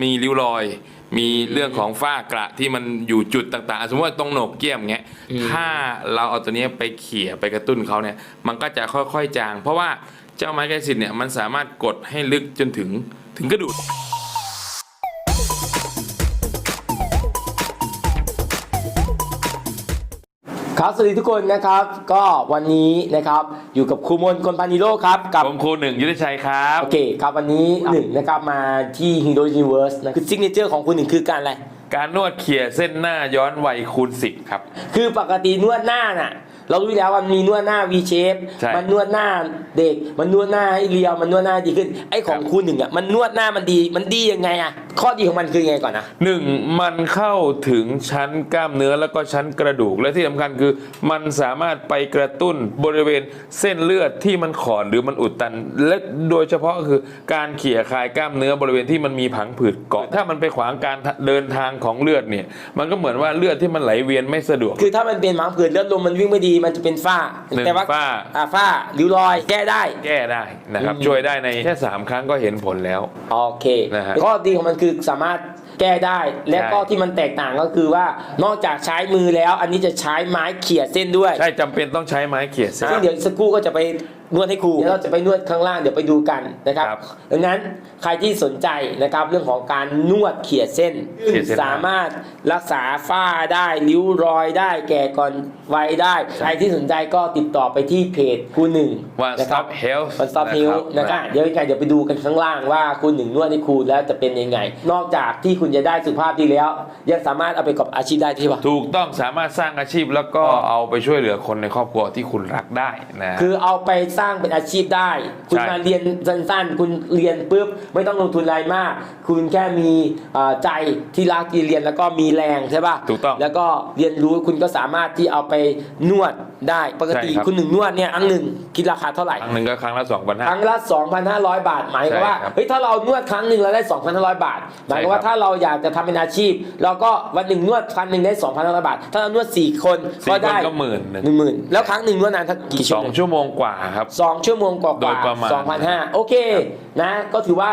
มีริ้วรอย มีเรื่องของฝ้ากระที่มันอยู่จุดต่างๆ สมมติว่าตรงโหนกเกี้ยมเงี้ย ถ้าเราเอาตัวเนี้ยไปเขี่ยไปกระตุ้นเขาเนี่ย มันก็จะค่อยๆจาง เพราะว่าเจ้าไม้แกสิทธิ์เนี่ยมันสามารถกดให้ลึกจนถึงถึงกระดูก ครับสวัสดีทุกคนนะครับ ก็วันนี้นะครับอยู่กับครูมนคนปานิโรครับกับผมครูหนึ่งยุทธชัยครับโอเคครับวันนี้หนึ่งนะครับมาที่ Hero Universe นะคือซิกเนเจอร์ของคุณหนึ่งคือการอะไรการนวดเขี่ยเส้นหน้าย้อนวัยคูณสิบครับ คือปกตินวดหน้าน่ะ เรารู้อยู่แล้วว่ามันมีนวดหน้า V shape ใช่มันนวดหน้าเด็ก มันนวดหน้าให้เรียว มันนวดหน้าดีขึ้น ไอ้ของครับคุณหนึ่งอะ มันนวดหน้ามันดี มันดียังไงอะข้อดีของมันคือยังไงก่อนนะหนึ่งมันเข้าถึงชั้นกล้ามเนื้อแล้วก็ชั้นกระดูก และที่สำคัญคือมันสามารถไปกระตุ้นบริเวณเส้นเลือดที่มันขอดหรือมันอุดตัน และโดยเฉพาะก็คือการเขี่ยคลายกล้ามเนื้อบริเวณที่มันมีผังผืดเกาะ ถ้ามันไปขวางการเดินทางของเลือดเนี่ย มันก็เหมือนว่าเลือดที่มันไหลเวียนไม่สะดวก คือถ้ามันเป็นหมางผืดเลือดลมมันวิ่งไม่ดีมันจะเป็นฝ้า หนึ่งแต่ว่าฝ้า อ่าฝ้าริ้วรอยแก้ได้ แก้ได้นะครับอืมช่วยได้ในแค่สามครั้งก็เห็นผลแล้ว โอเค นะฮะ ข้อดีของมันคือสามารถแก้ได้ และก็ใช่ที่มันแตกต่างก็คือว่านอกจากใช้มือแล้ว อันนี้จะใช้ไม้เขี่ยเส้นด้วย ใช่จำเป็นต้องใช้ไม้เขี่ยเส้นซึ่งเดี๋ยวอีกสักครู่ก็จะไป นวดให้ครู เดี๋ยวเราจะไปนวดข้างล่างเดี๋ยวไปดูกันนะครับครับดังนั้นใครที่สนใจนะครับเรื่องของการนวดเขี่ยเส้น เขี่ยเส้นสามารถรักษาฝ้าได้ริ้วรอยได้ แก่ก่อนวัยได้ ใครที่สนใจก็ติดต่อไปที่เพจครูหนึ่ง One นะครับ Stop Health One Stop Health นะครับเดี๋ยวยังไงเดี๋ยวไปดูกันข้างล่างว่าคุณหนึ่งนวดให้ครูแล้วจะเป็นยังไง นอกจากที่คุณจะได้สุขภาพดีแล้ว ยังสามารถเอาไปประกอบอาชีพได้ที่ปะถูกต้องสามารถสร้างอาชีพแล้วก็เอาไปช่วยเหลือคนในครอบครัวที่คุณรักได้นะ คือเอาไปสร้างเป็นอาชีพได้ คุณใช่มาเรียนสั้นๆ คุณเรียนปุ๊บไม่ต้องลงทุนอะไรมาก คุณแค่มีเอ่อใจที่รักที่เรียนแล้วก็มีแรงใช่ป่ะถูกต้องแล้วก็เรียนรู้คุณก็สามารถที่เอาไปนวด ได้ปกติใช่ครับ คุณหนึ่งนวดเนี่ยครั้งหนึ่งคิดราคาเท่าไหร่ ครั้งหนึ่งก็ครั้งละสองพันคห้า รั้งละ 2,500 บาท หมายความว่าใช่ครับเฮ้ยถ้าเรานวดครั้งหนึ่งเราได้ 2,500 บาท หมายความว่าใช่ครับถ้าเราอยากจะทำเป็นอาชีพ เราก็วันหนึ่งนวดครั้งหนึ่งได้ 2,500 บาท ถ้าเรานวด 4 คนสี่ก็คนได้ก็หมื่นหนึ่งหนึ่ง หมื่นแล้วครั้งหนึ่งนวดนานทักกี่สชั่วองโมงชั่วโมงกว่าครับ สองชั่วโมงกว่าโดยประมาณสองพันห้าโอเคนะก็ถือว่า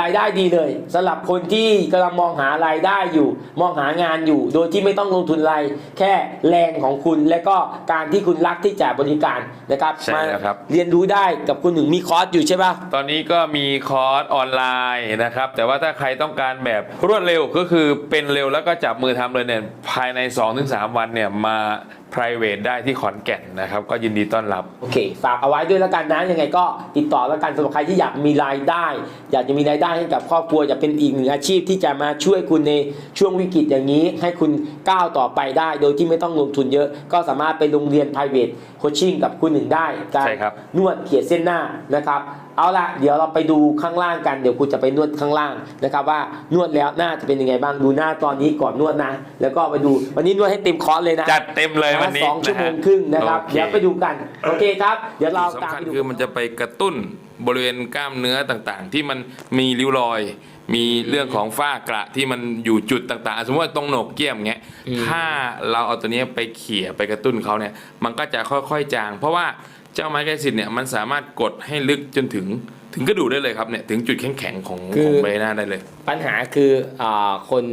รายได้ดีเลยสำหรับคนที่กำลังมองหารายได้อยู่ มองหางานอยู่ โดยที่ไม่ต้องลงทุนอะไรแค่แรงของคุณและก็การที่คุณรักที่จะบริการนะครับใช่แล้วครับเรียนรู้ได้กับคุณหนึ่งมีคอร์สอยู่ใช่ปะ ตอนนี้ก็มีคอร์สออนไลน์นะครับ แต่ว่าถ้าใครต้องการแบบรวดเร็วก็คือเป็นเร็วแล้วก็จับมือทำเลยเนี่ยภายใน 2-3 วันเนี่ยมา private ได้ที่ขอนแก่นนะครับ ก็ยินดีต้อนรับ โอเค ฝากเอาไว้ด้วยแล้วกันนะยังไงก็ติดต่อแล้วกันสำหรับใครที่อยากมีรายได้ อยากจะมีรายได้ให้กับครอบครัวอยากเป็นอีกหนึ่งอาชีพที่จะมาช่วยคุณในช่วงวิกฤตอย่างนี้ ให้คุณก้าวต่อไปได้ โดยที่ไม่ต้องลงทุนเยอะ ก็สามารถไปโรงเรียน private coaching กับคุณหนึ่งได้การใช่ครับนวดเขียนเส้นหน้านะครับ เอาละเดี๋ยวเราไปดูข้างล่างกันเดี๋ยวคุณจะไปนวดข้างล่างนะครับ ว่านวดแล้วหน้าจะเป็นยังไงบ้างดูหน้าตอนนี้ก่อนนวดนะ แล้วก็ไปดูวันนี้นวดให้เต็มคอร์สเลยนะจัดเต็มเลยวันนี้สองชั่วโมงนะฮะครึ่งนะครับโอเคเดี๋ยวไปดูกันโอเคครับเดี๋ยวเราตามสำคัญไปดูคือมันจะไปกระตุ้นบริเวณกล้ามเนื้อต่างๆ ที่มันมีริ้วรอย มีเรื่องของฝ้ากระที่มันอยู่จุดต่างๆ สมมติว่าตรงโหนกเกี้ยมเงี้ยถ้าเราเอาตัวเนี้ยไปเขี่ยไปกระตุ้นเขาเนี่ยมันก็จะค่อยๆจาง เพราะว่า เจ้าไม้แกสิทธิ์เนี่ยมันสามารถกดให้ลึกจนถึงถึงกระดูกได้เลยครับเนี่ยถึงจุดแข็งๆของคือ ของใบหน้าได้เลย ปัญหาคืออ่าคน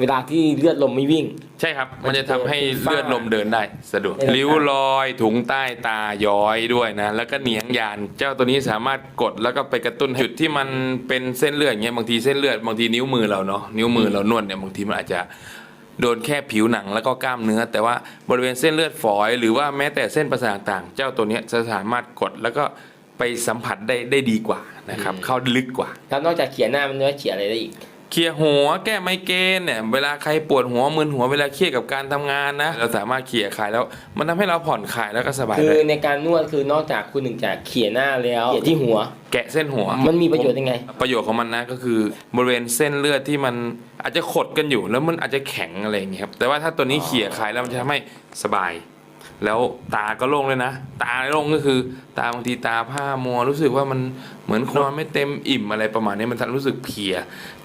เวลาที่เลือดลมไม่วิ่ง ใช่ครับ มัมันนจะจะทำให้เกิดฝ้าเลือดลมเดินได้สะดวกไม่ต้องริ้วรอยถุงใต้ตาย้อยด้วยนะ แล้วก็เหนียงยาน เจ้าตัวนี้สามารถกดแล้วก็ไปกระตุ้นจุดที่มันเป็นเส้นเลือดอย่างเงี้ยบางทีเส้นเลือดบางทีนิ้วมือเราเนาะนิ้วมือเรานวดเนี่ยบางทีมันอาจจะ โดนแค่ผิวหนังแล้วก็กล้ามเนื้อ แต่ว่าบริเวณเส้นเลือดฝอย หรือว่าแม้แต่เส้นประสาทต่างๆ เจ้าตัวเนี้ยจะสามารถกดแล้วก็ไปสัมผัสได้ได้ดีกว่านะครับ เข้าลึกกว่าแล้วนอกจากเขียนหน้ามันจะเขียนอะไรได้อีก เคลียร์หัวแก้ไมเกรนเนี่ยเวลาใครปวดหัวมึนหัวเวลาเครียดกับการทำงานนะ เราสามารถเคลียร์คลายแล้ว มันทำให้เราผ่อนคลายแล้วก็สบายคือเลยในการนวดคือนอกจากคุณหนึ่งจะเขียนหน้าแล้วเขียนที่หัว แกะเส้นหัว มันมีประโยชน์ยังไง ประโยชน์ของมันนะก็คือบริเวณเส้นเลือดที่มันอาจจะขดกันอยู่แล้วมันอาจจะแข็งอะไรอย่างเงี้ยครับแต่ว่าถ้าตัวนี้เขี่ยคลายแล้วมันจะทำให้สบาย แล้วตาก็โล่งเลยนะ ตาโล่งก็คือ ตาบางทีตาผ้ามัวรู้สึกว่ามันเหมือนนอนไม่เต็มอิ่มอะไรประมาณนี้มันรู้สึกเพลีย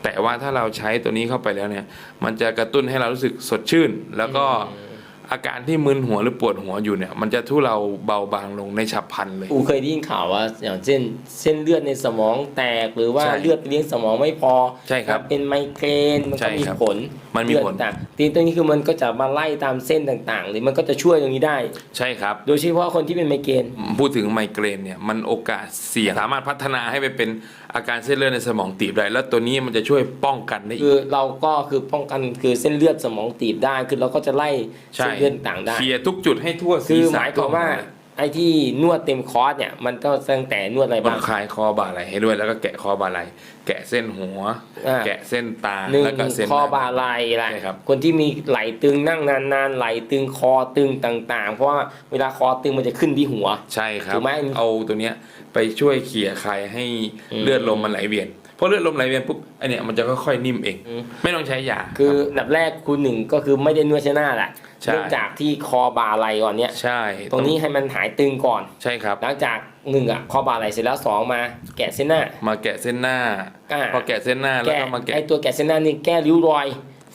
แต่ว่าถ้าเราใช้ตัวนี้เข้าไปแล้วเนี่ย มันจะกระตุ้นให้เรารู้สึกสดชื่น แล้วก็ อาการที่มึนหัวหรือปวดหัวอยู่เนี่ย มันจะทุเราเบาบางลงในฉับพลันเลย อูเคยได้ยินข่าวว่า อย่างเช่น เส้นเลือดในสมองแตกหรือว่าใช่เลือดไปเลี้ยงสมองไม่พอใช่ครับเป็นไมเกรนมันใช่ก็มีครับผลมันมีเลือดผลต่างทีนี้ตรงนี้คือมันก็จะมาไล่ตามเส้นต่างๆหรือมันก็จะช่วยตรงนี้ได้ ใช่ครับ โดยเฉพาะคนที่เป็นไมเกรน พูดถึงไมเกรนเนี่ยมันโอกาสเสี่ยงสามารถพัฒนาให้ไปเป็น อาการเส้นเลือดในสมองตีบได้แล้วตัวนี้มันจะช่วยป้องกันได้อีคืก อเราก็คือป้องกันคือเส้นเลือดสมองตีบได้ คือเราก็จะไล่ใช่ เส้นเลือดต่างๆได้ เคลียร์ทุกจุดให้ทั่วคืศีรอษะหมายความว่าไอ้ที่นวดเต็มคอร์สเนี่ยมันก็ตั้งแต่นวดอะไรมันบ้างคลายคอบ่าไหลให้ด้วยแล้วก็แกะคอบ่าไหลแกะเส้นหัว อ่า แกะเส้นตาหนึ่งแล้วก็เส้น คอหน้บ่าไหล่แหละใช่ครับ คนที่มีไหลตึงนั่งนานๆไหลตึงคอตึงต่างๆ เพราะว่าเวลาคอตึงมันจะขึ้นที่หัว ใช่ครับ ถูกไหม เอาตัวเนี้ย ไปช่วยเขี่ยคลายให้อืมเลือดลมมันไหลเวียนเพราะเลือดลมไหลเวียนปุ๊บไอเนี่ยมันจะค่อยๆนิ่มเองอืมไม่ต้องใช้ยาคือรับอันดับแรกคุณหนึ่งก็คือไม่ได้นวดใช่หน้าแหละใช่เริ่มจากที่คอบ่าไหล่ก่อนเนี่ยใช่ ตรงนี้ให้มันหายตึงก่อนใช่ครับ หลังจากหนึ่งอะคอบ่าไหล่เสร็จแล้วสองมาแกะเส้นหน้า มาแกะเส้นหน้าอ่าพอแกะเส้นหน้าแล้วแกะก็มาไอแกะตัวแกะเส้นหน้านี่แก้ริ้วรอย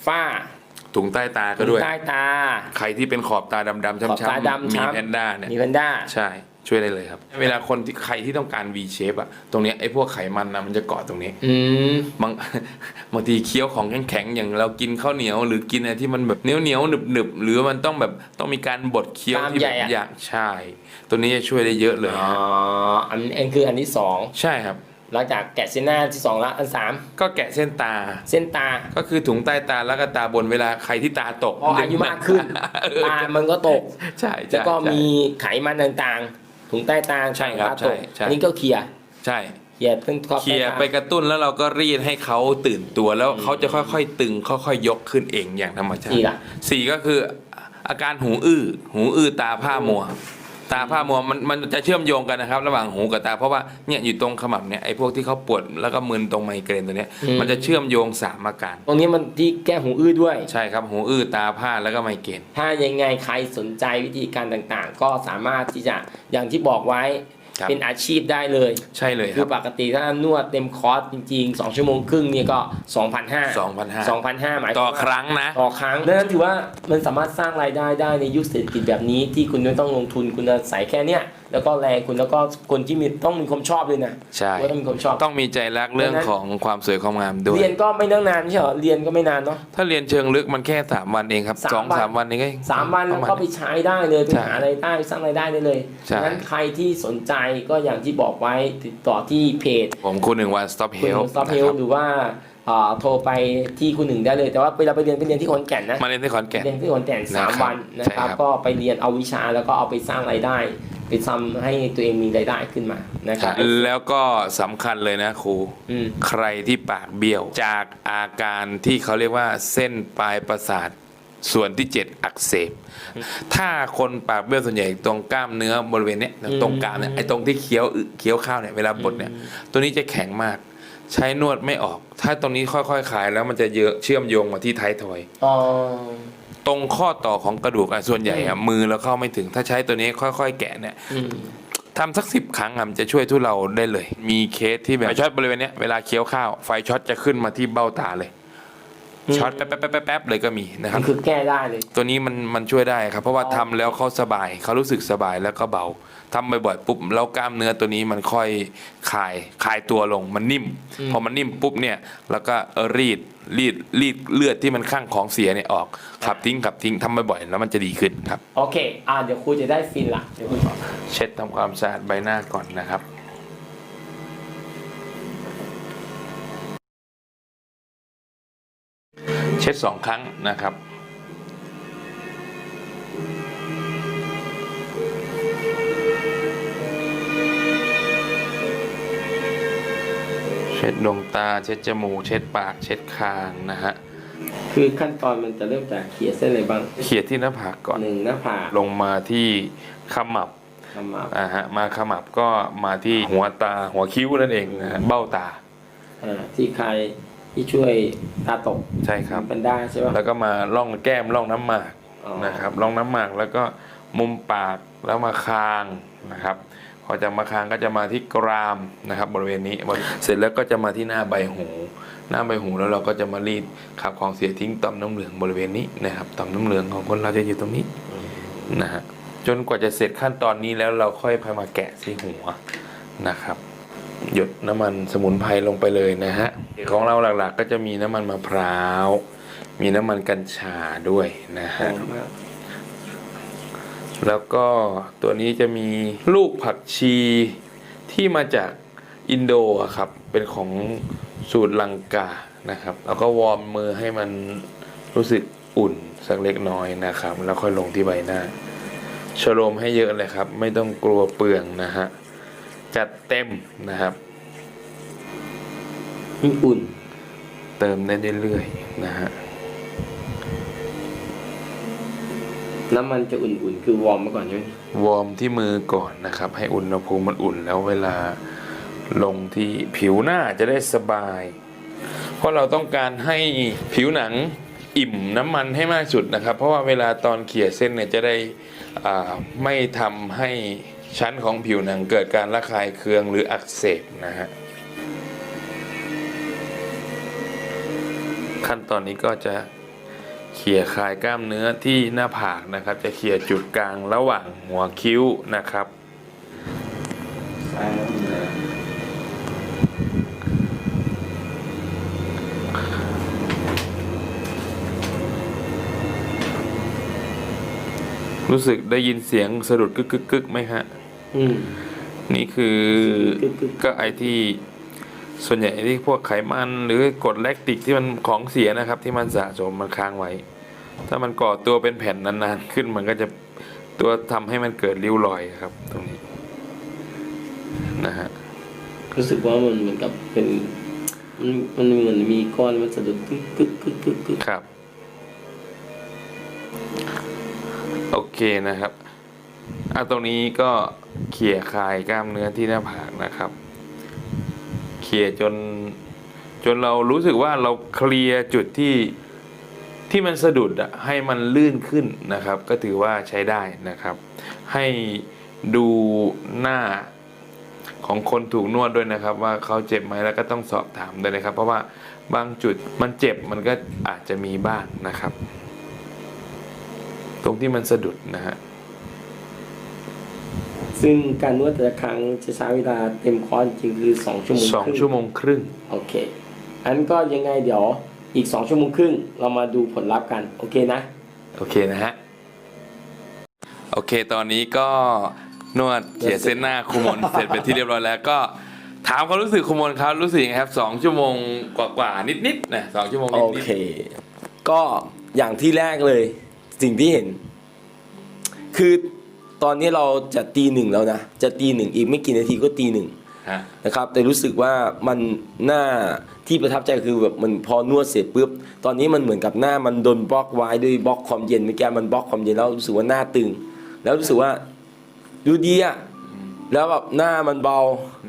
ฝ้าถุงใต้ตาก็ด้วยใต้ตา ใครที่เป็นขอบตาดำๆขอบช้ำตาๆดำมีช้ำแพนด้าเนี่ยมีแพนด้าใช่ ช่วยได้เลยครับ เวลาคนที่ใครที่ต้องการ V shape อะตรงเนี้ยไอ้พวกไขมันนะมันจะเกาะตรงนี้อืมบาง บางทีเคี้ยวของแข็งๆอย่างเรากินข้าวเหนียว หรือกินอะไรที่มันแบบเหนียวเหนียวๆหนึบหนึบๆหรือมันต้องแบบต้องมีการบดเคี้ยวตามที่ใหแบญ่บอะ อยากใช่ ตัวนี้จะช่วยได้เยอะเลย อ๋ออันอันคืออันที่สองใช่ครับ หลังจากแกะเส้นหน้าที่สองแล้วอันสามก็แกะเส้นตา เส้นตาก็คือถุงใต้ตาแล้วก็ตาบนเวลาใครที่ตาตกพออายุมากขึ้นเออตามันก็ตก ใช่ใช่แล้วก็ใช่มีไขมันต่างๆ ถุงใต้ตาใช่ครับตาตกใช่ใช่ อันนี้ก็เคลียร์ใช่เคลียร์ตั้งขอบเคลียร์ใต้ตาไปกระตุ้นแล้วเราก็รีดให้เขาตื่นตัวแล้วเขาจะค่อยๆ ตึงค่อยๆยกขึ้นเองอย่างธรรมชาติสี่ละสี่ก็คืออาการหูอื้อหูอื้อตาผ้ามัว ตาผ้ามัวมันมันจะเชื่อมโยงกันนะครับ ระหว่างหูกับตา เพราะว่าเนี่ยอยู่ตรงขมับเนี่ยไอ้พวกที่เขาปวดแล้วก็มึนตรงไมเกรนตัวเนี้ยมันจะเชื่อมโยงสามอาการ ตรงนี้มันที่แก้หูอื้อด้วย ใช่ครับหูอื้อตาผ้าแล้วก็ไมเกรน ถ้ายังไงใครสนใจวิธีการต่างๆ ก็สามารถที่จะอย่างที่บอกไว้ ครับ เป็นอาชีพได้เลย ใช่เลยคคืรัอบ ปกติถ้านวดเต็มคอร์สจริงๆ 2 ชั่วโมงครึ่งเนี่ยก็ 2,500 2,500 2,500หมายต่อวามว่าครั้งนะ ต่อครั้งดังนั้นถือว่ามันสามารถสร้างรายได้ได้ในยุคเศรษฐกิจแบบนี้ที่คุณไม่ต้องลงทุนคุณอาศัยแค่เนี้ยแล้วก็แรงคุณแล้วก็คนที่มีต้องมีความชอบด้วยนะใช่ ว่าต้องมีความชอบ ต้องมีใจรักเรื่องดังนั้นของความสวยความงามด้วย เรียนก็ไม่ต้องนานไม่ใช่เหรอเรียนก็ไม่นานเนาะ ถ้าเรียนเชิงลึกมันแค่สามวันเองครับสามสองวัน สามวันนี้ก็ สามวันปแล้วระมาณก็ไปใช้ได้เลยไปใช่หารายได้สร้างรายได้ได้เลยใช่ดังนั้นใครที่สนใจก็อย่างที่บอกไว้ติดต่อที่เพจผมคุณหนึ่งวัน stop คุณ help สต็อปเฮลนะครับหรือว่าอ่าโทรไปที่คุณหนึ่งได้เลย แต่ว่าเวลาไปเรียนไปเรียนที่ขอนแก่นนะ มาเรียนที่ขอนแก่น เรียนที่ขอนแก่นสามนะครับวันนะครับใช่ครับก็ไปเรียนเอาวิชาแล้วก็เอาไปสร้างรายได้ไปทำให้ตัวเองมีรายได้ขึ้นมานะครับแล้วก็สำคัญเลยนะครู อืม ใครที่ปากเบี้ยว จากอาการที่เขาเรียกว่าเส้นปลายประสาท ส่วนที่ 7 อักเสบ ถ้าคนปากเบี้ยวส่วนใหญ่ตรงกล้ามเนื้อบริเวณเนี้ยตรงกรามเนี่ยไอ้ตรงที่เคี้ยวอึเคี้ยวข้าวเนี่ยเวลาบดเนี่ยตัวนี้จะแข็งมาก ใช้นวดไม่ออก ถ้าตรงนี้ค่อยๆคลายแล้วมันจะเยอะเชื่อมโยงมาที่ท้ายทอยอ๋อตรงข้อต่อของกระดูกอะส่วนใหญ่อะมือเราเข้าไม่ถึง ถ้าใช้ตัวนี้ค่อย ๆ แกะเนี่ยอืมทำสักสิบครั้งอะมันจะช่วยทุเราได้เลย มีเคสที่แบบไฟช็อตบริเวณเนี้ยเวลาเคี้ยวข้าวไฟช็อตจะขึ้นมาที่เบ้าตาเลย ช็อตแป๊บแป๊บแป๊บแป๊บเลยก็มีนะครับมันคือแก้ได้เลย ตัวนี้มันมันช่วยได้ครับ เพราะว่าอ๋อทำแล้วเขาสบายเขารู้สึกสบายแล้วก็เบาทำบ่อยๆปุ๊บแล้วกล้ามเนื้อตัวนี้มันค่อยคลายคลายตัวลงมันนิ่ม พอมันนิ่มปุ๊บเนี่ยแล้วก็เออรีดรีดรีดเลือดที่มันข้างของเสียเนี่ยออกขับทิ้งขับทิ้งทำบ่อยๆแล้วมันจะดีขึ้นครับโอเคอ่าเดี๋ยวครูจะได้ฟินละเดี๋ยวครูสอนเช็ดทำความสะอาดใบหน้าก่อนนะครับ เช็ดสองครั้งนะครับเช็ดดวงตาเช็ดจมูกเช็ดปากเช็ดคางนะฮะคือขั้นตอนมันจะเริ่มจากเขียนเส้นอะไรบ้างเขี่ยที่หน้าผากก่อนหนึ่งหน้าผากลงมาที่ขมับขมับอ่าฮะมาขมับก็มาที่หัวตาหัวคิ้วนั่นเองนะฮะเบ้าตาอ่าที่ใคร ที่ช่วยตาตกใช่ครับ เป็นได้ใช่ป่ะแล้วก็มาล่องแก้มล่องน้ำหมากอ๋อนะครับล่องน้ำหมากแล้วก็มุมปากแล้วมาคางนะครับพอจะมาคางก็จะมาที่กรามนะครับ บริเวณนี้เสร็จแล้วก็จะมาที่หน้าใบหู หน้าใบหูแล้วเราก็จะมารีดขับของเสียทิ้งต่อมน้ำเหลืองบริเวณนี้นะครับต่อมน้ำเหลืองของคนเราจะอยู่ตรงนี้นะฮะจนกว่าจะเสร็จขั้นตอนนี้แล้วเราค่อยพามาแกะที่หัวนะครับ หยดน้ำมันสมุนไพรลงไปเลยนะฮะของเราหลักๆ ก็จะมีน้ำมันมะพร้าว มีน้ำมันกัญชาด้วยนะฮะแล้วก็ตัวนี้จะมีลูกผักชีที่มาจากอินโดครับ เป็นของสูตรลังกานะครับ แล้วก็วอร์มมือให้มันรู้สึกอุ่นสักเล็กน้อยนะครับ แล้วค่อยลงที่ใบหน้าชโลมให้เยอะเลยครับ ไม่ต้องกลัวเปลืองนะฮะ จัดเต็มนะครับอุ่นเติมได้เรื่อยๆนะฮะน้ำมันจะอุ่นๆ คือวอร์มมาก่อนใช่ไหมวอร์มที่มือก่อนนะครับ ให้อุณหภูมิมันอุ่นแล้วเวลาลงที่ผิวหน้าจะได้สบาย เพราะเราต้องการให้ผิวหนังอิ่มน้ำมันให้มากสุดนะครับ เพราะว่าเวลาตอนเขี่ยเส้นเนี่ยจะได้อ่าไม่ทำให้ ชั้นของผิวหนังเกิดการระคายเคืองหรืออักเสบนะฮะขั้นตอนนี้ก็จะเขี่ยคลายกล้ามเนื้อที่หน้าผากนะครับ จะเขี่ยจุดกลางระหว่างหัวคิ้วนะครับ รู้สึกได้ยินเสียงสะดุดกึกกึกกึกไหมฮะ นี่คือกึกกึกก็ไอที่ส่วนใหญ่ที่พวกไขมันหรือกรดแลคติกที่มันของเสียนะครับ ที่มันสะสมมันค้างไว้ ถ้ามันก่อตัวเป็นแผ่นนานๆขึ้นมันก็จะตัวทำให้มันเกิดริ้วรอยครับ ตรงนี้นะฮะรู้สึกว่ามันเหมือนกับเป็นมันมันเหมือนมีก้อนมันสะดุดกึกกึกกึกกึกกึกครับ โอเคนะครับ อะตรงนี้ก็เขี่ยคลายกล้ามเนื้อที่หน้าผากนะครับ เขี่ยจนจนเรารู้สึกว่าเราเคลียร์จุดที่ที่มันสะดุดอะให้มันลื่นขึ้นนะครับ ก็ถือว่าใช้ได้นะครับ ให้ดูหน้าของคนถูกนวดด้วยนะครับ ว่าเขาเจ็บไหมแล้วก็ต้องสอบถามด้วยนะครับ เพราะว่าบางจุดมันเจ็บมันก็อาจจะมีบ้างนะครับ ตรงที่มันสะดุดนะฮะ ซึ่งการนวดแต่ละครั้งจะใช้เวลาเต็มคอร์สจริงคือสองชั่วโมงสองครึ่ชั่วโมงครึ่ง โอเค อันก็ยังไงเดี๋ยวอีกสองชั่วโมงครึ่ง เรามาดูผลลัพธ์กัน โอเคนะ โอเคนะฮะ โอเค ตอนนี้ก็นวดเขียเส้นหน้าคุมนเสร็จเป็นที่เรียบร้อยแล้วก็ถามความรู้สึกคุมนครับรู้สึกยังไงครับสองชั่วโมงกว่าๆนิดๆนะสองชั่วโมงโอนิดเค ก็อย่างที่แรกเลย สิ่งที่เห็น คือ ตอนนี้เราจะตีหนึ่งแล้วนะ จะตีหนึ่งอีกไม่กี่นาทีก็ตีหนึ่งๆฮะนะครับ แต่รู้สึกว่ามันหน้าที่ประทับใจคือแบบมันพอนวดเสร็จปุ๊บ ตอนนี้มันเหมือนกับหน้ามันโดนบล็อกไว้ด้วยบล็อกความเย็นเมื่อกี้มันบล็อกความเย็นแล้วรู้สึกว่าหน้าตึง แล้วรู้สึกว่าดูดีอะแล้วแบบหน้ามันเบา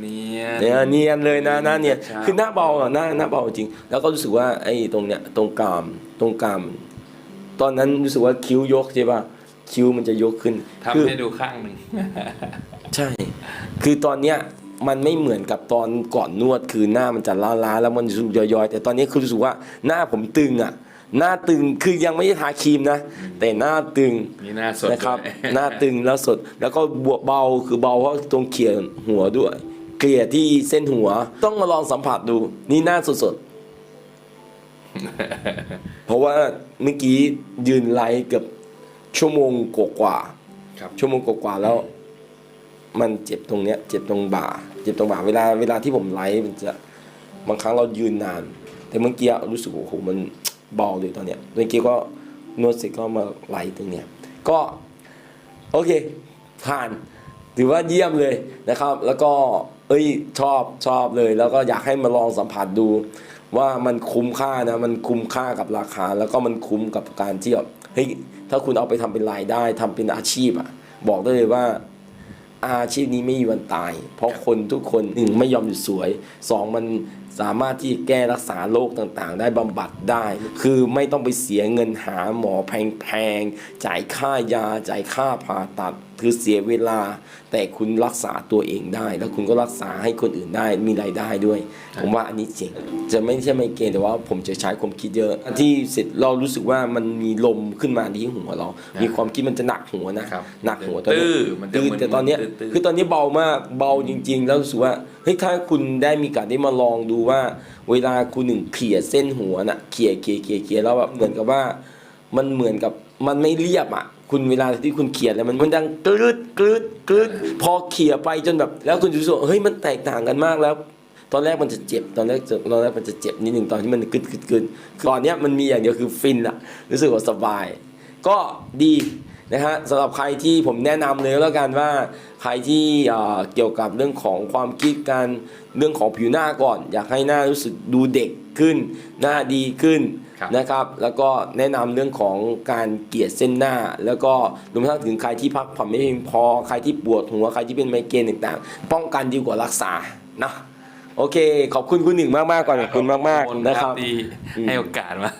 เนียนเนี่ยเนียนเลยนะหน้าเนียนใช่คือหน้าเบาอะหน้าหน้าเบาจริง แล้วก็รู้สึกว่าไอ้ตรงเนี้ยตรงกรามตรงกราม ตอนนั้นรู้สึกว่าคิ้วยกใช่ป่ะ คิ้วมันจะยกขึ้นทำคือให้ดูข้างหนึ่งใช่ คือตอนเนี้ยมันไม่เหมือนกับตอนก่อนนวดคือหน้ามันจะล้าๆแล้วมันรู้สึกย้อยๆ แต่ตอนนี้คือรู้สึกว่าหน้าผมตึงอะ หน้าตึงคือยังไม่ได้ทาครีมนะ แต่หน้าตึงมีหน้าสดนะครับด้วยหน้าตึงแล้วสด แล้วก็บวเบาคือเบาเพราะตรงเขียนหัวด้วย เกลี่ยที่เส้นหัวต้องมาลองสัมผัสดู นี่หน้าสดๆเพราะว่าเมื่อกี้ยืนไลฟ์เกือบ ชั่วโมงกว่าๆครับชั่วโมงกว่าๆแล้ว มันเจ็บตรงเนี้ย เจ็บตรงบ่า เจ็บตรงบ่า เวลาเวลาที่ผมไลฟ์มันจะบางครั้งเรายืนนาน แต่เมื่อกี้รู้สึกว่าโอ้โหมันเบาเลยตอนเนี้ยเมื่อกี้ก็นวดเสร็จก็มาไลฟ์ตรงเนี้ยก็ โอเค ผ่านถือว่าเยี่ยมเลยนะครับ แล้วก็เอ้ยชอบชอบเลย แล้วก็อยากให้มาลองสัมผัสดู ว่ามันคุ้มค่านะ มันคุ้มค่ากับราคา แล้วก็มันคุ้มกับการที่แบบเฮ้ย ถ้าคุณเอาไปทำเป็นรายได้ทำเป็นอาชีพอะ บอกได้เลยว่าอาชีพนี้ไม่มีวันตาย เพราะคนทุกคนหนึ่งไม่ยอมหยุดสวยสองมันสามารถที่แก้รักษาโรคต่างๆ ได้บำบัดได้ คือไม่ต้องไปเสียเงินหาหมอแพงๆจ่ายค่ายาจ่ายค่าผ่าตัด คือเสียเวลา แต่คุณรักษาตัวเองได้ แล้วคุณก็รักษาให้คนอื่นได้มีรายได้ด้วย ผมว่าอันนี้เจ๋งจะไม่ใช่ไม่เกณฑ์แต่ว่าผมจะใช้ความคิดเยอะ ที่เสร็จเรารู้สึกว่ามันมีลมขึ้นมาที่หัวเรา มีความคิดมันจะหนักหัวนะครับหนักหัวตอนนี้ตื้อมันจะตื้อเหมือนแต่ตอนเนี้ยตื้อๆคือตอนนี้เบามากเบาจริง ๆ แล้วรู้สึกว่าเฮ้ยถ้าคุณได้มีโอกาสได้มาลองดูว่า เวลาคุณหนึ่งเขี่ยเส้นหัวน่ะเขี่ยเขี่ยเขี่ยเขี่ยแล้วแบบเหมือนกับว่า มันเหมือนกับมันไม่เรียบอะ คุณเวลาที่คุณเขียนแล้วมันมันดังกรืดกรืดกรืดพอเขี่ยไปจนแบบ แล้วคุณจะรู้สึกว่าเฮ้ยมันแตกต่างกันมากแล้ว ตอนแรกมันจะเจ็บตอนแรกจะตอนแรกมันจะเจ็บนิดหนึ่งตอนที่มันกึดกึดกึดตอนเนี้ยมันมีอย่างเดียวคือฟินอะรู้สึกว่าสบาย ก็ดีนะฮะสำหรับใครที่ผมแนะนำเลยแล้วกันว่าใครที่เกี่ยวกับเรื่องของความคิดการเรื่องของผิวหน้าก่อน อยากให้หน้ารู้สึกดูเด็กขึ้น หน้าดีขึ้น นะครับ แล้วก็แนะนำเรื่องของการเกลี่ยเส้นหน้า แล้วก็รวมทั้งถึงใครที่พักผ่อนไม่เพียงพอใครที่ปวดหัวใครที่เป็นไมเกรนต่างๆ ป้องกันดีกว่ารักษานะโอเค ขอบคุณคุณหนึ่งมากๆก่อนขอบคุณมากๆนะครับที่ให้โอกาสมา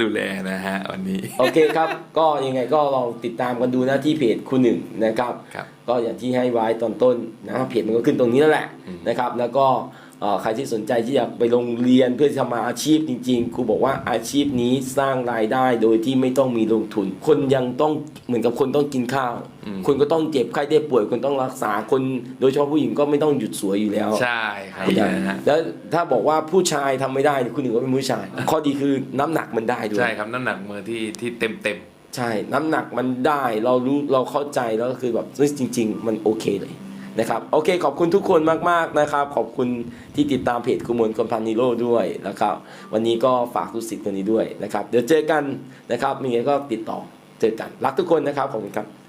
ดูแลนะฮะวันนี้ โอเคครับ ก็ยังไงก็ลองติดตามกันดูนะที่เพจคุณหนึ่งนะครับครับก็อย่างที่ให้ไว้ตอนต้นนะเพจมันก็ขึ้นตรงนี้แล้วแหละอืมนะครับ แล้วก็เอ่อ ใครที่สนใจที่อยากไปโรงเรียนเพื่อจะมาอาชีพจริงๆครูบอกว่าอาชีพนี้สร้างรายได้โดยที่ไม่ต้องมีลงทุน คนยังต้องเหมือนกับคนต้องกินข้าวอืมคนก็ต้องเจ็บไข้ได้ป่วยคนต้องรักษาคนโดยเฉพาะผู้หญิงก็ไม่ต้องหยุดสวยอยู่แล้วใช่ครับนะฮะแล้วถ้าบอกว่าผู้ชายทำไม่ได้คุณหนึ่งก็เป็นผู้ชาย ข้อดีคือน้ำหนักมันได้ด้วยใช่ครับน้ำหนักมือที่ที่เต็มเต็มใช่น้ำหนักมันได้เรารู้เราเข้าใจแล้วก็คือแบบเฮ้ยจริง ๆ มันโอเคเลย นะครับโอเคขอบคุณทุกคนมากๆนะครับ ขอบคุณที่ติดตามเพจคุมลคอมพานิโร่ด้วยนะครับวันนี้ก็ฝากลูกศิษย์คนนี้ด้วยนะครับ เดี๋ยวเจอกันนะครับมีไงก็ติดต่อเจอกันรักทุกคนนะครับขอบคุณครับ